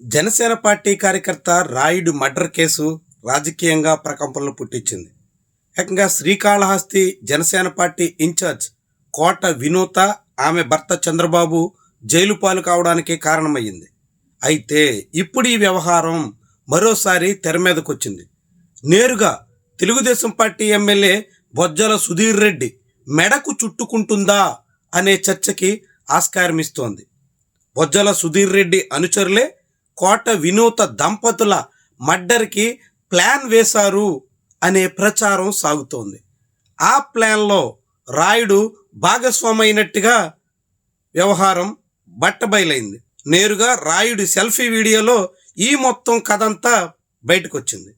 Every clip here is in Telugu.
జనసేన పార్టీ కార్యకర్త రాయుడు మర్డర్ కేసు రాజకీయంగా ప్రకంపనలు పుట్టించింది. ఏకంగా శ్రీకాళహస్తి జనసేన పార్టీ ఇన్ఛార్జ్ కోట వినూత ఆమె భర్త చంద్రబాబు జైలు పాలు కావడానికి కారణమయ్యింది. అయితే ఇప్పుడు ఈ వ్యవహారం మరోసారి తెర మీదకొచ్చింది. నేరుగా తెలుగుదేశం పార్టీ ఎమ్మెల్యే బొజ్జల సుధీర్ రెడ్డి మెడకు చుట్టుకుంటుందా అనే చర్చకి ఆస్కారం ఇస్తోంది బొజ్జల సుధీర్ రెడ్డి అనుచరులే కోట వినూత దంపతుల మర్డర్కి ప్లాన్ వేశారు అనే ప్రచారం సాగుతోంది. ఆ ప్లాన్లో రాయుడు భాగస్వామైనట్టుగా వ్యవహారం బట్టబయలైంది. నేరుగా రాయుడి సెల్ఫీ వీడియోలో ఈ మొత్తం కథంతా బయటకొచ్చింది.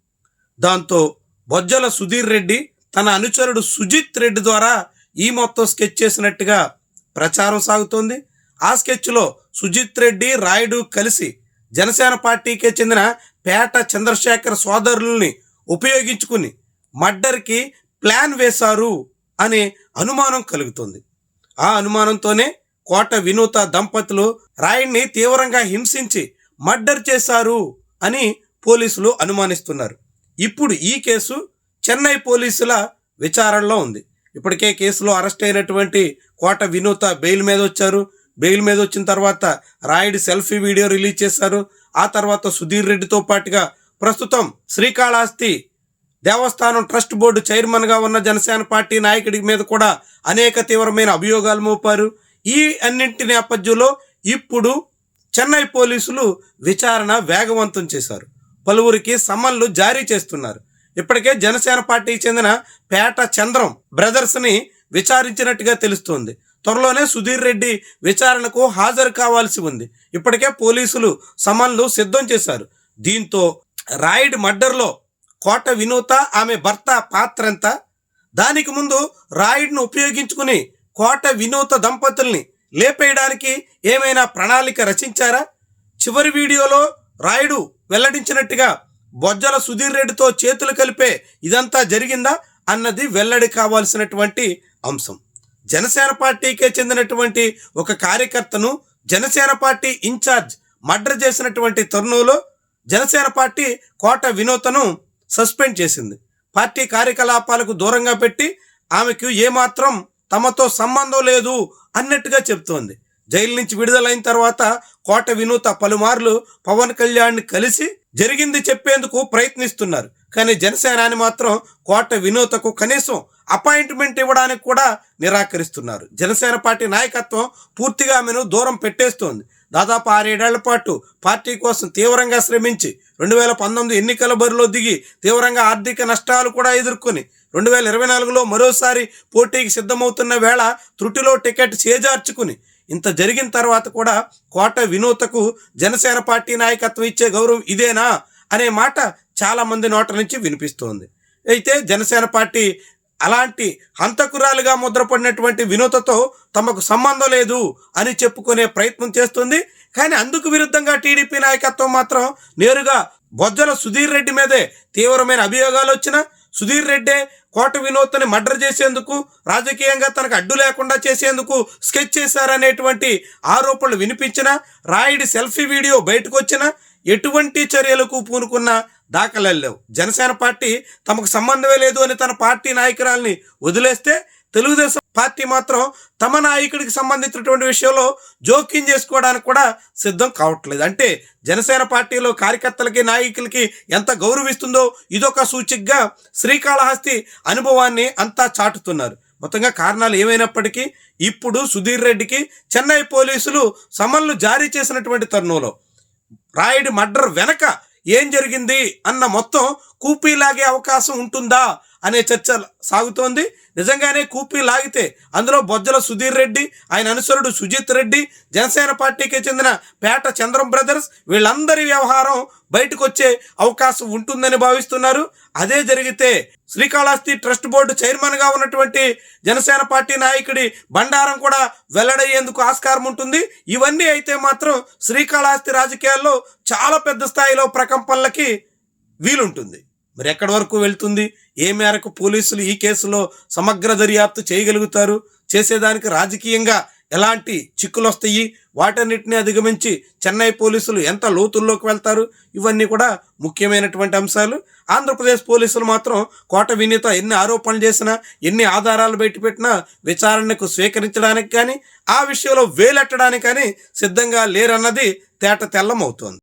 దాంతో బొజ్జల సుధీర్ రెడ్డి తన అనుచరుడు సుజిత్ రెడ్డి ద్వారా ఈ మొత్తం స్కెచ్ చేసినట్టుగా ప్రచారం సాగుతోంది. ఆ స్కెచ్లో సుజిత్ రెడ్డి రాయుడు కలిసి జనసేన పార్టీకే చెందిన పేట చంద్రశేఖర్ సోదరుల్ని ఉపయోగించుకుని మర్డర్కి ప్లాన్ వేశారు అనే అనుమానం కలుగుతుంది. ఆ అనుమానంతోనే కోట వినూత దంపతులు రాయుణ్ణి తీవ్రంగా హింసించి మర్డర్ చేశారు అని పోలీసులు అనుమానిస్తున్నారు. ఇప్పుడు ఈ కేసు చెన్నై పోలీసుల విచారణలో ఉంది. ఇప్పటికే కేసులో అరెస్ట్ అయినటువంటి కోట వినూత బెయిల్ మీద వచ్చారు. బెయిల్ మీద వచ్చిన తర్వాత రాయుడు సెల్ఫీ వీడియో రిలీజ్ చేశారు. ఆ తర్వాత సుధీర్ రెడ్డితో పాటుగా ప్రస్తుతం శ్రీకాళహస్తి దేవస్థానం ట్రస్ట్ బోర్డు చైర్మన్గా ఉన్న జనసేన పార్టీ నాయకుడి మీద కూడా అనేక తీవ్రమైన అభియోగాలు మోపారు. ఈ అన్నింటి నేపథ్యంలో ఇప్పుడు చెన్నై పోలీసులు విచారణ వేగవంతం చేశారు. పలువురికి సమన్లు జారీ చేస్తున్నారు. ఇప్పటికే జనసేన పార్టీకి చెందిన పేట చంద్రం బ్రదర్స్ని విచారించినట్టుగా తెలుస్తోంది. త్వరలోనే సుధీర్ రెడ్డి విచారణకు హాజరు కావాల్సి ఉంది. ఇప్పటికే పోలీసులు సమన్లు సిద్ధం చేశారు. దీంతో రాయిడ్ మర్డర్లో కోట వినూత ఆమె భర్త పాత్ర ఎంత? దానికి ముందు రాయిడ్ను ఉపయోగించుకుని కోట వినూత దంపతుల్ని లేపేయడానికి ఏమైనా ప్రణాళిక రచించారా? చివరి వీడియోలో రాయుడు వెల్లడించినట్టుగా బొజ్జల సుధీర్ రెడ్డితో చేతులు కలిపే ఇదంతా జరిగిందా? అన్నది వెల్లడి కావాల్సినటువంటి అంశం. జనసేన పార్టీకే చెందినటువంటి ఒక కార్యకర్తను జనసేన పార్టీ ఇన్ఛార్జ్ మర్డర్ చేసినటువంటి తరుణంలో జనసేన పార్టీ కోట వినూతను సస్పెండ్ చేసింది. పార్టీ కార్యకలాపాలకు దూరంగా పెట్టి ఆమెకు ఏమాత్రం తమతో సంబంధం లేదు అన్నట్టుగా చెప్తోంది. జైలు నుంచి విడుదలైన తర్వాత కోట వినూత పలుమార్లు పవన్ కళ్యాణ్ని కలిసి జరిగింది చెప్పేందుకు ప్రయత్నిస్తున్నారు. కానీ జనసేనాని మాత్రం కోట వినూతకు కనీసం అపాయింట్మెంట్ ఇవ్వడానికి కూడా నిరాకరిస్తున్నారు. జనసేన పార్టీ నాయకత్వం పూర్తిగా ఆమెను దూరం పెట్టేస్తోంది. దాదాపు ఆరేడేళ్ళ పాటు పార్టీ కోసం తీవ్రంగా శ్రమించి రెండు వేల పంతొమ్మిది ఎన్నికల బరిలో దిగి తీవ్రంగా ఆర్థిక నష్టాలు కూడా ఎదుర్కొని రెండు వేల ఇరవై నాలుగులో మరోసారి పోటీకి సిద్ధమవుతున్న వేళ త్రుటిలో టికెట్ చేజార్చుకుని ఇంత జరిగిన తర్వాత కూడా కోట వినూతకు జనసేన పార్టీ నాయకత్వం ఇచ్చే గౌరవం ఇదేనా? అనే మాట చాలామంది నోట నుంచి వినిపిస్తోంది. అయితే జనసేన పార్టీ అలాంటి హంతకురాలుగా ముద్రపడినటువంటి వినూతతో తమకు సంబంధం లేదు అని చెప్పుకునే ప్రయత్నం చేస్తుంది. కానీ అందుకు విరుద్ధంగా టీడీపీ నాయకత్వం మాత్రం నేరుగా బొజ్జల సుధీర్ రెడ్డి మీదే తీవ్రమైన అభియోగాలు వచ్చినా సుధీర్ రెడ్డే కోట వినోత్ని మర్డర్ చేసేందుకు రాజకీయంగా తనకు అడ్డు లేకుండా చేసేందుకు స్కెచ్ చేశారనేటువంటి ఆరోపణలు వినిపించిన రాయుడి సెల్ఫీ వీడియో బయటకు వచ్చిన ఎటువంటి చర్యలకు పూనుకున్న దాఖలాలు లేవు. జనసేన పార్టీ తమకు సంబంధమే లేదు అని తన పార్టీ నాయకురాల్ని వదిలేస్తే తెలుగుదేశం పార్టీ మాత్రం తమ నాయకుడికి సంబంధించినటువంటి విషయంలో జోక్యం చేసుకోవడానికి కూడా సిద్ధం కావట్లేదు. అంటే జనసేన పార్టీలో కార్యకర్తలకి నాయకులకి ఎంత గౌరవిస్తుందో ఇదొక సూచికగా శ్రీకాళహస్తి అనుభవాన్ని అంతా చాటుతున్నారు. మొత్తంగా కారణాలు ఏమైనప్పటికీ ఇప్పుడు సుధీర్ రెడ్డికి చెన్నై పోలీసులు సమన్లు జారీ చేసినటువంటి తరుణంలో రాయుడి మర్డర్ వెనక ఏం జరిగింది అన్న మొత్తం కూపీ లాగే అవకాశం ఉంటుందా అనే చర్చ సాగుతోంది. నిజంగానే కూపీ లాగితే అందులో బొజ్జల సుధీర్ రెడ్డి ఆయన అనుసరుడు సుజిత్ రెడ్డి జనసేన పార్టీకి చెందిన పేట చంద్రం బ్రదర్స్ వీళ్ళందరి వ్యవహారం బయటకు వచ్చే అవకాశం ఉంటుందని భావిస్తున్నారు. అదే జరిగితే శ్రీకాళహస్తి ట్రస్ట్ బోర్డు చైర్మన్గా ఉన్నటువంటి జనసేన పార్టీ నాయకుడి బండారం కూడా వెల్లడయ్యేందుకు ఆస్కారం ఉంటుంది. ఇవన్నీ అయితే మాత్రం శ్రీకాళహస్తి రాజకీయాల్లో చాలా పెద్ద స్థాయిలో ప్రకంపనలకి వీలుంటుంది. మరి ఎక్కడి వరకు వెళ్తుంది? ఏ మేరకు పోలీసులు ఈ కేసులో సమగ్ర దర్యాప్తు చేయగలుగుతారు? చేసేదానికి రాజకీయంగా ఎలాంటి చిక్కులు వస్తాయి వాటన్నిటిని అధిగమించి చెన్నై పోలీసులు ఎంత లోతుల్లోకి వెళ్తారు? ఇవన్నీ కూడా ముఖ్యమైనటువంటి అంశాలు. ఆంధ్రప్రదేశ్ పోలీసులు మాత్రం కోట వినీత ఎన్ని ఆరోపణలు చేసినా ఎన్ని ఆధారాలు బయటపెట్టినా విచారణకు స్వీకరించడానికి కానీ ఆ విషయంలో వేలెట్టడానికి కానీ సిద్ధంగా లేరన్నది తేట తెల్లమవుతోంది.